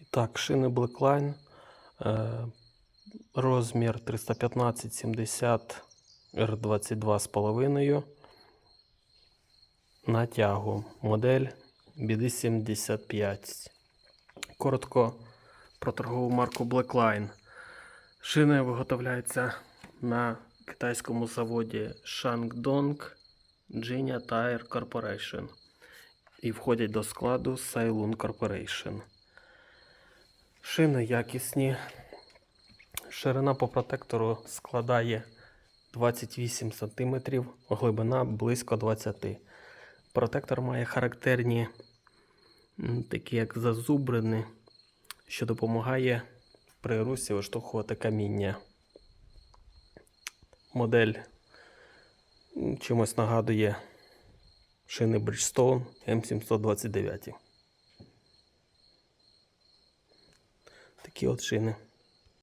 І так, шини Blackline. Розмір 315 70 R22 з половиною. Модель BD75. Коротко про торгову марку Blackline. Шини виготовляються на китайському заводі Shandong Jinya Tire Corporation і входять до складу Sailun Corporation. Шини якісні. Ширина по протектору складає 28 см, глибина близько 20 Протектор має характерні такі як зазубрини, що допомагає при русі виштовхувати каміння. Модель чимось нагадує шини Bridgestone M729. Такі от шини.